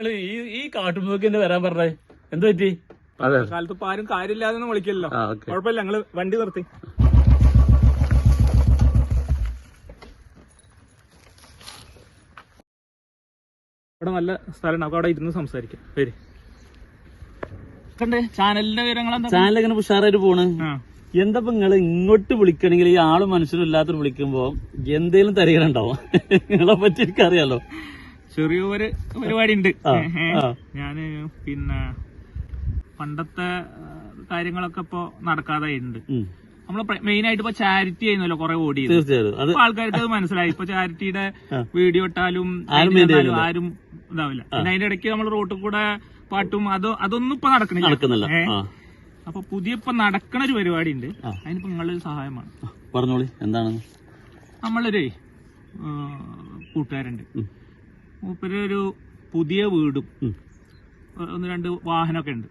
ഈ ഈ കാട്ടുമ്പോക്കിന്റെ വരാൻ പറഞ്ഞേ. എന്ത് പറ്റി? അതെ. കാലത്ത് ഇപ്പൊ ആരും കാര്യമില്ലാതെ വിളിക്കല്ലോ ആ കുഴപ്പമില്ല ഞങ്ങൾ വണ്ടി നിർത്തി. ഇവിടെ നല്ല സ്ഥലമാണ് അപ്പൊ അവിടെ ഇരുന്ന് സംസാരിക്കാം. പേര് കണ്ടേ ചാനലിന്റെ വിവരങ്ങൾ എങ്ങനെ ഉഷാറായിട്ട് പോണ്. എന്താ നിങ്ങൾ ഇങ്ങോട്ട് വിളിക്കണെങ്കിൽ ഈ ആൾ മനുഷ്യരും ഇല്ലാത്തവർ വിളിക്കുമ്പോ എന്തേലും തരികയുണ്ടാവും നിങ്ങളെ പറ്റി എനിക്കറിയാലോ. ചെറിയൊരു പരിപാടി ഉണ്ട്. ഞാൻ പിന്നെ പണ്ടത്തെ കാര്യങ്ങളൊക്കെ ഇപ്പൊ നടക്കാതായിട്ടുണ്ട്. നമ്മൾ നമ്മൾ മെയിൻ ആയിട്ട് ഇപ്പൊ ചാരിറ്റി ചെയ്യുന്നല്ലോ കുറെ ഓടി ആൾക്കാർക്ക് അത് മനസ്സിലായി. ഇപ്പൊ ചാരിറ്റിയുടെ വീഡിയോ ഇട്ടാലും ആരും ഇതാവില്ല. പിന്നെ അതിന്റെ ഇടയ്ക്ക് നമ്മൾ റോട്ടിൽ കൂടെ പാട്ടും അത് അതൊന്നും ഇപ്പൊ നടക്കണില്ല? അപ്പൊ പുതിയ ഇപ്പൊ നടക്കണ ഒരു പരിപാടി ഉണ്ട്. അതിനിപ്പോ നിങ്ങളൊരു സഹായമാണ്. പറഞ്ഞോളി. എന്താണ്? നമ്മളൊരു കൂട്ടുകാരുണ്ട്. മൂപ്പര് ഒരു പുതിയ വീടും. ഒന്ന് രണ്ട് വാഹനമൊക്കെ ഉണ്ട്.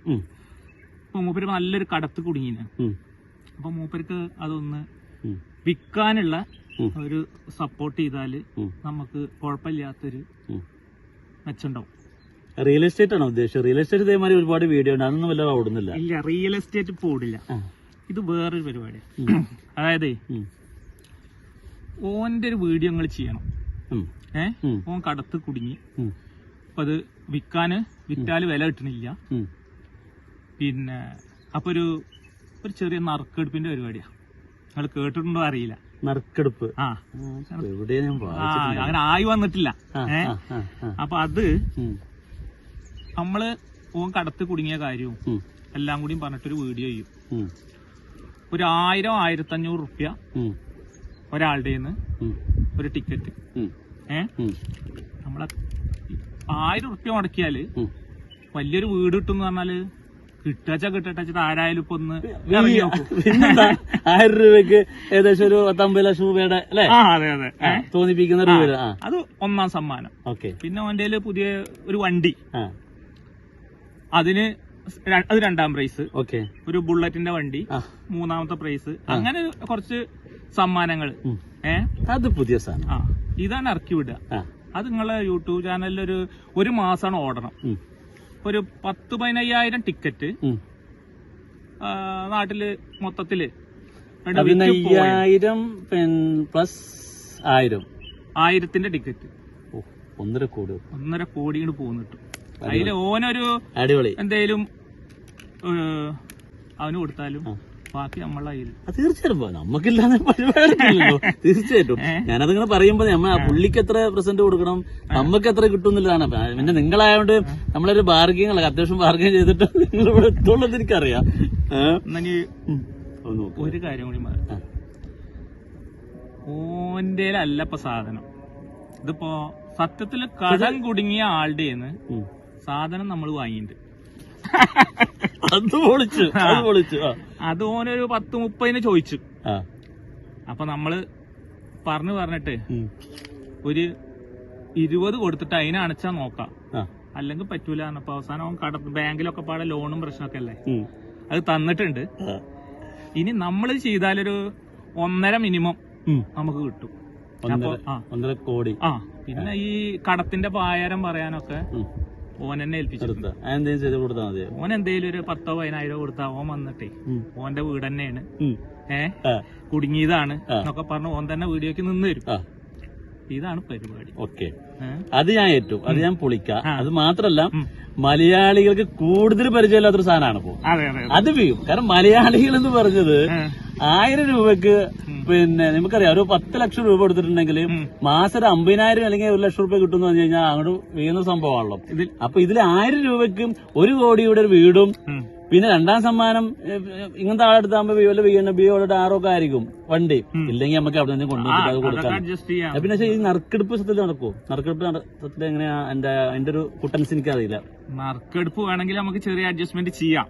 അപ്പൊ മൂപ്പര് നല്ലൊരു കടത്ത് കുടുങ്ങിന്. അപ്പൊ മൂപ്പർക്ക് അതൊന്ന്. വിൽക്കാനുള്ള ഒരു സപ്പോർട്ട് ചെയ്താൽ നമുക്ക് കുഴപ്പമില്ലാത്തൊരു. മെച്ചുണ്ടാവും റിയൽ എസ്റ്റേറ്റ് ആണോ ഉദ്ദേശിച്ചത്? റിയൽ എസ്റ്റേറ്റ് ഇതേമാതിരി ഒരുപാട് വീഡിയോ ഉണ്ട്. അതൊന്നും വല്ല ഓടുന്നില്ല? ഇല്ല റിയൽ എസ്റ്റേറ്റ് ഇപ്പൊ ഓടില്ല. ഇത് വേറൊരു പരിപാടിയാണ്. അതായത് ഓന്റെ ഒരു വീഡിയോ നിങ്ങൾ ചെയ്യണം. ഉം. ഏ? ഓൻ കടത്ത് കുടുങ്ങി. അപ്പൊ അത് വിൽക്കാന് വിറ്റാൽ വില കിട്ടണില്ല. പിന്നെ അപ്പൊ ഒരു ഒരു ചെറിയ നറുക്കെടുപ്പിന്റെ പരിപാടിയാ. നിങ്ങൾ കേട്ടിട്ടുണ്ടോ അറിയില്ല. നറുക്കെടുപ്പ്. ആ. അങ്ങനെ ആയി വന്നിട്ടില്ല. ആ, ഏ? ആ, ആ, ആ. അപ്പൊ അത്. നമ്മൾ ഓൻ കടത്ത് കുടുങ്ങിയ കാര്യവും എല്ലാം കൂടി പറഞ്ഞിട്ടൊരു വീഡിയോ ചെയ്യും. ഒരായിരം ഒരു ആയിരം ആയിരത്തഞ്ഞൂറ് റുപ്യ ഒരാളുടെ ഉം. ഒരു ടിക്കറ്റ് ഏഹ്. നമ്മളെ ആയിരം റുപ്യ മുടക്കിയാൽ വലിയൊരു വീട് കിട്ടും പറഞ്ഞാൽ കിട്ടാച്ച കിട്ടാച്ച ആരായാലും ഇപ്പൊ ഒന്ന് ആയിരം രൂപയ്ക്ക് ഏകദേശം ഒരു പത്തമ്പത് ലക്ഷം രൂപയുടെ അല്ലെ? അതെ അതെ. തോന്നിപ്പിക്കുന്ന അത് ഒന്നാം സമ്മാനം. ഓക്കെ. പിന്നെ അവന്റെ പുതിയ ഒരു വണ്ടി. അതിന് അത് രണ്ടാം പ്രൈസ് ഓക്കെ. ഒരു ബുള്ളറ്റിന്റെ വണ്ടി. മൂന്നാമത്തെ പ്രൈസ് അങ്ങനെ കുറച്ച് സമ്മാനങ്ങൾ അത് പുതിയ സാധനം. ആ ഇതാണ് ഇറക്കി വിടുക. അത് നിങ്ങളെ യൂട്യൂബ് ചാനലിൽ ഒരു ഒരു മാസമാണ് ഓടണം ഒരു പത്ത് പതിനയ്യായിരം ടിക്കറ്റ് നാട്ടിൽ മൊത്തത്തിൽ. പതിനയ്യായിരം പ്ലസ് ആയിരം. ആയിരത്തിന്റെ ടിക്കറ്റ് ഒന്നര കോടി. ഒന്നര കോടി പോകുന്നു കിട്ടും. അതിൽ ഓനൊരു അടിപൊളി. എന്തേലും അവന് കൊടുത്താലും. ബാക്കി നമ്മളെ കയ്യിൽ. ആ, തീർച്ചയായിട്ടും. നമുക്കില്ലാതെ പരിപാടിയില്ലല്ലോ. തീർച്ചയായിട്ടും. ഞാനത് ഇങ്ങനെ പറയുമ്പോ നമ്മ ആ പുള്ളിക്ക് എത്ര പ്രസന്റ് കൊടുക്കണം? നമുക്ക് എത്ര കിട്ടുന്നില്ലാണ് പിന്നെ നിങ്ങളായോണ്ട് നമ്മളൊരു ബാർഗിങ് അല്ല അത്യാവശ്യം ബാർഗിങ് ചെയ്തിട്ട് നിങ്ങൾ ഇവിടെ എത്തുള്ളത് എനിക്കറിയാം. ഒരു കാര്യം കൂടി. ഓന്റെ അല്ല ഇപ്പൊ സാധനം. ഇതിപ്പോ സത്യത്തിൽ കടം കുടുങ്ങിയ ആളുടെ. സാധനം നമ്മൾ വാങ്ങിയിട്ടുണ്ട് അത് പൊളിച്ചു അത് പൊളിച്ചു. അത് ഓനൊരു പത്ത് മുപ്പതിന് ചോദിച്ചു. അപ്പൊ നമ്മൾ പറഞ്ഞു പറഞ്ഞിട്ട് ഒരു ഇരുപത് കൊടുത്തിട്ട് അതിനെ അണച്ചാ നോക്കാം. അല്ലെങ്കിൽ പറ്റൂല അപ്പൊ അവസാനം കട ബാങ്കിലൊക്കെ പാടെ ലോണും പ്രശ്നമൊക്കെ അല്ലേ? അത് തന്നിട്ടുണ്ട്. ഇനി നമ്മൾ ചെയ്താലൊരു ഒന്നര മിനിമം നമുക്ക് കിട്ടും. ഒന്നര കോടി. ആ. പിന്നെ ഈ കടത്തിന്റെ പായാരം പറയാനൊക്കെ. ഓൻ എന്നെ ഏൽപ്പിച്ചു. എടുത്ത അതെന്തെങ്കിലും ചെയ്ത് കൊടുത്താൽ മതി ഓൻ എന്തേലും ഒരു പത്തോ പതിനായിരോ കൊടുത്താ ഓൻ വന്നിട്ടേ. ഓന്റെ വീട് തന്നെയാണ്. ഏ. കുടുങ്ങിയതാണ്. എന്നൊക്കെ പറഞ്ഞു ഓൻ തന്നെ വീഡിയോക്ക് നിന്ന് തരും. ഇതാണ് പരിപാടി. ഓക്കെ. അത് ഞാൻ ഏറ്റു അത് ഞാൻ പൊളിക്കാം. അത് മാത്രല്ല. മലയാളികൾക്ക് കൂടുതൽ പരിചയമില്ലാത്തൊരു സാധനമാണ് അതെ വീഴും. കാരണം മലയാളികൾ എന്ന് പറഞ്ഞത്. ആയിരം രൂപക്ക് പിന്നെ നമുക്കറിയാം ഒരു പത്ത് ലക്ഷം രൂപ കൊടുത്തിട്ടുണ്ടെങ്കിൽ മാസം ഒരു അമ്പതിനായിരം അല്ലെങ്കിൽ ഒരു ലക്ഷം രൂപ കിട്ടുമെന്ന് പറഞ്ഞു കഴിഞ്ഞാൽ അങ്ങോട്ട് വീഴുന്ന സംഭവമാണല്ലോ. അപ്പൊ ഇതിൽ ആയിരം രൂപയ്ക്കും ഒരു കോടിയുടെ ഒരു വീടും. പിന്നെ രണ്ടാം സമ്മാനം ഇങ്ങനത്തെ ആളെടുത്താകുമ്പോ വല്ല വീണ് ബി ഓടെ ആറോ ഒക്കെ ആയിരിക്കും വണ്ടി. ഇല്ലെങ്കിൽ നമുക്ക് അവിടെ നിന്ന് കൊണ്ടുപോയിട്ട് അത് കൊടുക്കാം പിന്നെ ഈ നറുക്കെടുപ്പ് സത്യത്തിൽ നടക്കുമോ നറുക്കെടുപ്പ് സത്യത്തിൽ എങ്ങനെയാ? എന്റെ എന്റെ ഒരു കുട്ടൻസ് എനിക്ക് അറിയില്ല നറുക്കെടുപ്പ് വേണമെങ്കിൽ നമുക്ക് ചെറിയ അഡ്ജസ്റ്റ്മെന്റ് ചെയ്യാം.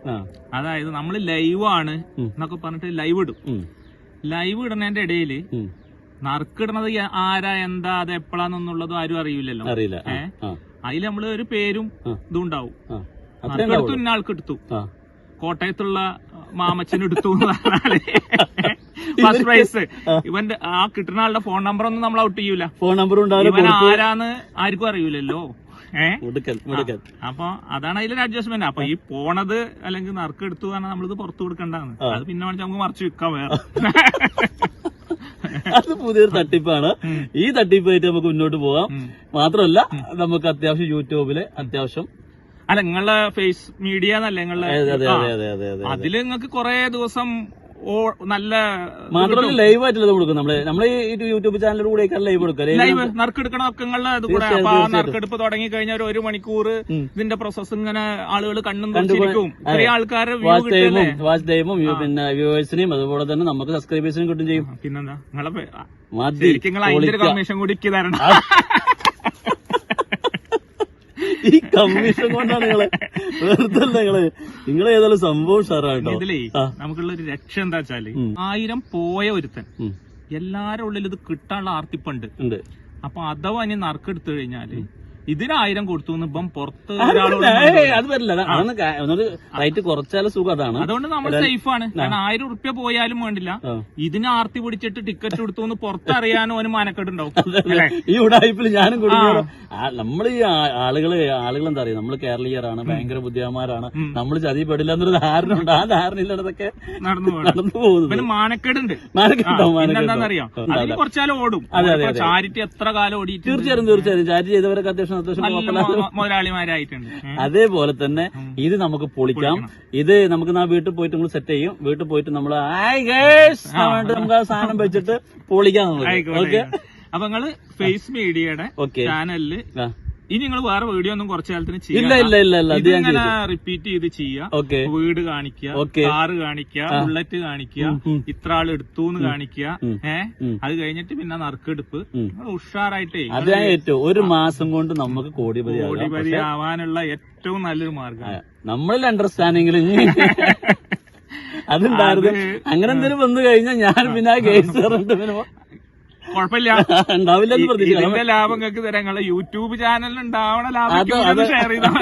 അതായത് നമ്മൾ ലൈവ് ആണ് എന്നൊക്കെ പറഞ്ഞിട്ട് ലൈവ് ഇടും. ലൈവ് ഇടുന്നതിന്റെ ഇടയിൽ. നറുക്കിടുന്നത് ആരാ എന്താ അത് എപ്പോഴാന്നുള്ളതും ആരും അറിയില്ലല്ലോ. അറിയില്ല. അതിൽ നമ്മൾ ഒരു പേരും ഇതുണ്ടാവും ഇതും ഉണ്ടാവും. ആ. നറുക്കെടുത്തു എടുത്തു ആ. കോട്ടയത്തുള്ള മാമച്ചൻ എടുത്തു ഫസ്റ്റ് പ്രൈസ് ഇവന്റെ ആ കിട്ടുന്ന ആളുടെ ഫോൺ നമ്പർ ഒന്നും നമ്മൾ ഔട്ട് ചെയ്യൂല. ഫോൺ നമ്പർ ഇവൻ ആരാന്ന് ആർക്കും അറിയൂലല്ലോ. അപ്പൊ അതാണ് അതിലൊരു അഡ്ജസ്റ്റ്മെന്റ് അപ്പൊ ഈ പോണത് അല്ലെങ്കിൽ നറുക്ക് എടുത്തു പറഞ്ഞാൽ നമ്മളിത് പുറത്തു കൊടുക്കണ്ടാന്ന് അത് പിന്നെ വേണമെങ്കിൽ നമുക്ക് മറിച്ച് വിൽക്കാം വേറെ. അത് പുതിയൊരു തട്ടിപ്പാണ്. ഈ തട്ടിപ്പായിട്ട് നമുക്ക് മുന്നോട്ട് പോകാം. മാത്രമല്ല നമുക്ക് അത്യാവശ്യം യൂട്യൂബിൽ അത്യാവശ്യം അല്ല നിങ്ങളെ ഫേസ് മീഡിയ എന്നല്ലേ നിങ്ങളെ അതെ അതെ അതെ അതെ അതെ അതെ അതിൽ നിങ്ങൾക്ക് കൊറേ ദിവസം ഓ നല്ല മാത്രമല്ല ലൈവ് ആയിട്ടുള്ളത് കൊടുക്കും നമ്മൾ. നമ്മൾ ഈ യൂട്യൂബ് ചാനലിലൂടെ കൂടെ ലൈവ് എടുക്കാം ലൈവ് നറുക്കെടുക്കണ ഒക്കെ നിങ്ങളുടെ ഇത് കൂടെ. അപ്പൊ ആ നറുക്കെടുപ്പ് തുടങ്ങി കഴിഞ്ഞാൽ ഒരു ഒരു മണിക്കൂർ. ഇതിന്റെ പ്രോസസ് ഇങ്ങനെ ആളുകൾ കണ്ണും തുറച്ചിരിക്കും ചെറിയ ആൾക്കാരെ വാച്ച് ടൈമും പിന്നെ വ്യൂവേഴ്സിനെയും അതുപോലെ തന്നെ നമുക്ക് സബ്സ്ക്രൈബേഴ്സിനും കിട്ടും ചെയ്യും. പിന്നെന്താ? നിങ്ങളെ പേ- ആ, മതി. ശരിക്കും നിങ്ങൾ അതിന്റെ ഒരു കമ്മീഷൻ കൂടി തരണം. ഈ കമ്മീഷൻ കൊണ്ടാണ് നിങ്ങളെ വെറുതെ നിങ്ങൾ? നിങ്ങൾ ഏതായാലും സംഭവം ഷാറാട്ടോ ഇതിലേ നമുക്കുള്ള ഒരു രക്ഷ എന്താ വെച്ചാൽ ആയിരം പോയ ഒരുത്തൻ എല്ലാരുടെ എല്ലാരും ഉള്ളിൽ ഇത് കിട്ടാനുള്ള ആർത്തിപ്പുണ്ട്. അപ്പൊ അഥവാ ഇനി നറുക്കെടുത്തു കഴിഞ്ഞാൽ ഇതിന് ആയിരം കൊടുത്തു ഇപ്പം പുറത്ത് അത് വരില്ല. പറ്റില്ല. റേറ്റ് കുറച്ചാലും സുഖം അതാണ്. അതുകൊണ്ട് നമ്മൾ സേഫ് ആണ്. കാരണം ആയിരം ഉറുപ്യ പോയാലും വേണ്ടില്ല. ഇതിന് ആർത്തി പിടിച്ചിട്ട് ടിക്കറ്റ് കൊടുത്തു എന്ന് പുറത്തറിയാനും അവന് മാനക്കെട്ടുണ്ടാവും. ഈ ഉടായ്പിൽ ഞാനും നമ്മൾ ഈ ആളുകൾ ആളുകൾ എന്താ പറയുക നമ്മൾ കേരളീയരാണ് ഭയങ്കര ബുദ്ധിമാരാണ് നമ്മൾ ചതി പെടില്ല എന്നൊരു ധാരണ ഉണ്ട്. ആ ധാരണ ഇല്ലാതൊക്കെ നടന്നു പോകുന്നത് മാനക്കേടുണ്ട്. അതിന് കുറച്ചാലും ഓടും. ചാരിറ്റി എത്ര കാലം ഓടി തീർച്ചയായും തീർച്ചയായും ചാരിറ്റി ചെയ്തവരൊക്കെ അത്യാവശ്യം മുതലാളിമാരായിട്ടുണ്ട് അതേപോലെ തന്നെ ഇത് നമുക്ക് പൊളിക്കാം. ഇത് നമുക്ക് നാ വീട്ടിൽ പോയിട്ട് നമ്മൾ സെറ്റ് ചെയ്യും. വീട്ടിൽ പോയിട്ട് നമ്മൾ നമുക്ക് ആ സാധനം വെച്ചിട്ട് പൊളിക്കാം നമുക്ക് ഓക്കെ അപ്പൊ നിങ്ങൾ ഫേസ് മീഡിയയുടെ ചാനലിൽ ഇനി നിങ്ങൾ വേറെ വീഡിയോ ഒന്നും കുറച്ചു കാലത്തിന് ഇല്ല ചെയ്യാം. ഇല്ല ഇല്ല ഇല്ല അത് ഞാൻ റിപ്പീറ്റ് ചെയ്ത്. ചെയ്യുക ഓക്കെ വീട് കാണിക്കുക ഓക്കെ. കാറ് കാണിക്കുക ബുള്ളറ്റ് കാണിക്കുക ഉം. ഇത്ര ആൾ എടുത്തു എന്ന് കാണിക്കുക. ഉം. ഏ? ഉം. അത് കഴിഞ്ഞിട്ട് പിന്നെ നറുക്കെടുപ്പ്. ഉം. നിങ്ങൾ ഉഷാറായിട്ടേ. അത് ഞാൻ ഏറ്റവും ഒരു മാസം കൊണ്ട് നമുക്ക് കോടിപതി കോടിപതി ആവാനുള്ള ഏറ്റവും നല്ലൊരു മാർഗം. നമ്മളിൽ അണ്ടർസ്റ്റാൻഡിങ്ങിൽ അതുണ്ടായിരുന്നു. അങ്ങനെ എന്തെങ്കിലും വന്നു കഴിഞ്ഞാൽ ഞാൻ പിന്നെ ആ കേസ് പറഞ്ഞിട്ട് പിന്നെ കുഴപ്പമില്ല. ഉണ്ടാവില്ല ഇതിന്റെ ലാഭം നിങ്ങൾക്ക് തരാം. നിങ്ങളെ യൂട്യൂബ് ചാനലിൽ ഉണ്ടാവണ ലാഭം ഷെയർ ചെയ്താൽ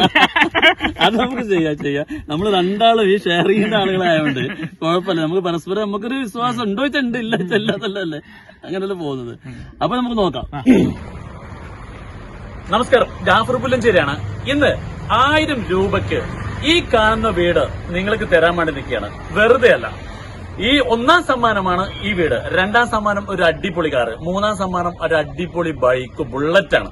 അത് നമുക്ക് ചെയ്യാം ചെയ്യാം. നമ്മൾ രണ്ടാളും ഈ ഷെയർ ചെയ്യുന്ന ആളുകളായതുകൊണ്ട് കുഴപ്പമില്ല. നമുക്ക് പരസ്പരം നമുക്കൊരു വിശ്വാസം ഉണ്ടോ ചെണ്ട് ഇല്ല ചെല്ലാത്തല്ലേ അങ്ങനെയല്ലേ പോകുന്നത്. അപ്പൊ നമുക്ക് നോക്കാം. നമസ്കാരം. ജാഫർ പുല്ലഞ്ചേരിയാണ്. ഇന്ന് ആയിരം രൂപയ്ക്ക് ഈ കാണുന്ന വീട് നിങ്ങൾക്ക് തരാൻ വേണ്ടി നിൽക്കുകയാണ്. വെറുതെ അല്ല ഈ ഒന്നാം സമ്മാനമാണ് ഈ വീട്. രണ്ടാം സമ്മാനം ഒരു അടിപൊളി കാറ്. മൂന്നാം സമ്മാനം ഒരു അടിപൊളി ബൈക്ക് ബുള്ളറ്റ് ആണ്.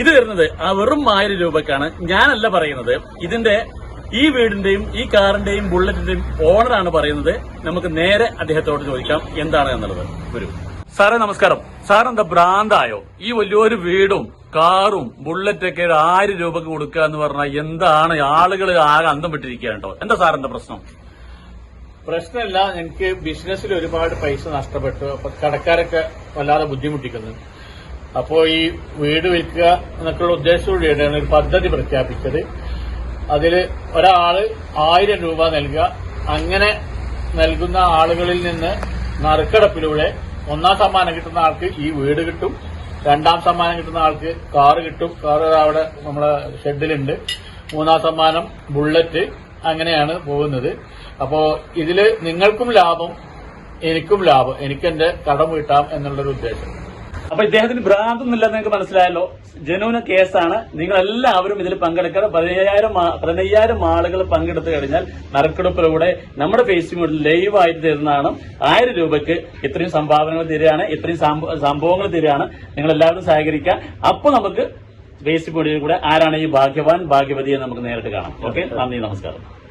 ഇത് വരുന്നത് ആ വെറും ആയിരം രൂപക്കാണ്. ഞാനല്ല പറയുന്നത്. ഇതിന്റെ ഈ വീടിന്റെയും ഈ കാറിന്റെയും ബുള്ളറ്റിന്റെയും ഓണറാണ് പറയുന്നത്. നമുക്ക് നേരെ അദ്ദേഹത്തോട് ചോദിക്കാം എന്താണ് എന്നുള്ളത്. വരൂ. സാറേ നമസ്കാരം. സാർ എന്താ ഭ്രാന്തായോ? ഈ വലിയൊരു വീടും കാറും ബുള്ളറ്റൊക്കെ ഒരു ആയിരം രൂപക്ക് കൊടുക്കുക എന്ന് പറഞ്ഞാൽ എന്താണ്? ആളുകൾ ആകെ അന്തം വിട്ടിരിക്കുകയാണ് കേട്ടോ. എന്താ സാറിന്റെ പ്രശ്നം? പ്രശ്നമില്ല എനിക്ക് ബിസിനസ്സിൽ ഒരുപാട് പൈസ നഷ്ടപ്പെട്ടു. അപ്പൊ കടക്കാരൊക്കെ വല്ലാതെ ബുദ്ധിമുട്ടിക്കുന്നു. അപ്പോ ഈ വീട് വിൽക്കുക എന്നൊക്കെയുള്ള ഉദ്ദേശത്തോടെയാണ് ഒരു പദ്ധതി പ്രഖ്യാപിച്ചത്. അതിൽ ഒരാൾ ആയിരം രൂപ നൽകുക. അങ്ങനെ നൽകുന്ന ആളുകളിൽ നിന്ന് നറുക്കെടുപ്പിലൂടെ ഒന്നാം സമ്മാനം കിട്ടുന്ന ആൾക്ക് ഈ വീട് കിട്ടും. രണ്ടാം സമ്മാനം കിട്ടുന്ന ആൾക്ക് കാറ് കിട്ടും. കാറ് അവിടെ നമ്മളെ ഷെഡിലുണ്ട്. മൂന്നാം സമ്മാനം ബുള്ളറ്റ്. അങ്ങനെയാണ് പോകുന്നത്. അപ്പോ ഇതിൽ നിങ്ങൾക്കും ലാഭം എനിക്കും ലാഭം എനിക്ക് എന്റെ കടം വീട്ടാം എന്നുള്ളൊരു ഉദ്ദേശം. അപ്പൊ ഇദ്ദേഹത്തിന് ഭ്രാന്തൊന്നുമില്ല നിങ്ങൾക്ക് മനസ്സിലായല്ലോ. ജനുവിന് കേസാണ്. നിങ്ങൾ എല്ലാവരും ഇതിൽ പങ്കെടുക്കണം. പതിനയ്യായിരം പതിനയ്യായിരം ആളുകൾ പങ്കെടുത്തു കഴിഞ്ഞാൽ നറുക്കെടുപ്പിലൂടെ നമ്മുടെ ഫേസ്ബുക്കിൽ ലൈവായിട്ട് തരുന്നതാണ് ആയിരം രൂപയ്ക്ക് ഇത്രയും സംഭാവനകൾ തരികയാണ്. ഇത്രയും സംഭവങ്ങൾ തരികയാണ്. നിങ്ങൾ എല്ലാവരും സഹകരിക്കുക. അപ്പൊ നമുക്ക് ഫേസ്ബുക്കിൽ കൂടെ ആരാണ് ഈ ഭാഗ്യവാൻ? ഭാഗ്യവതിയെ നമുക്ക് നേരിട്ട് കാണാം. ഓക്കെ? നന്ദി നമസ്കാരം.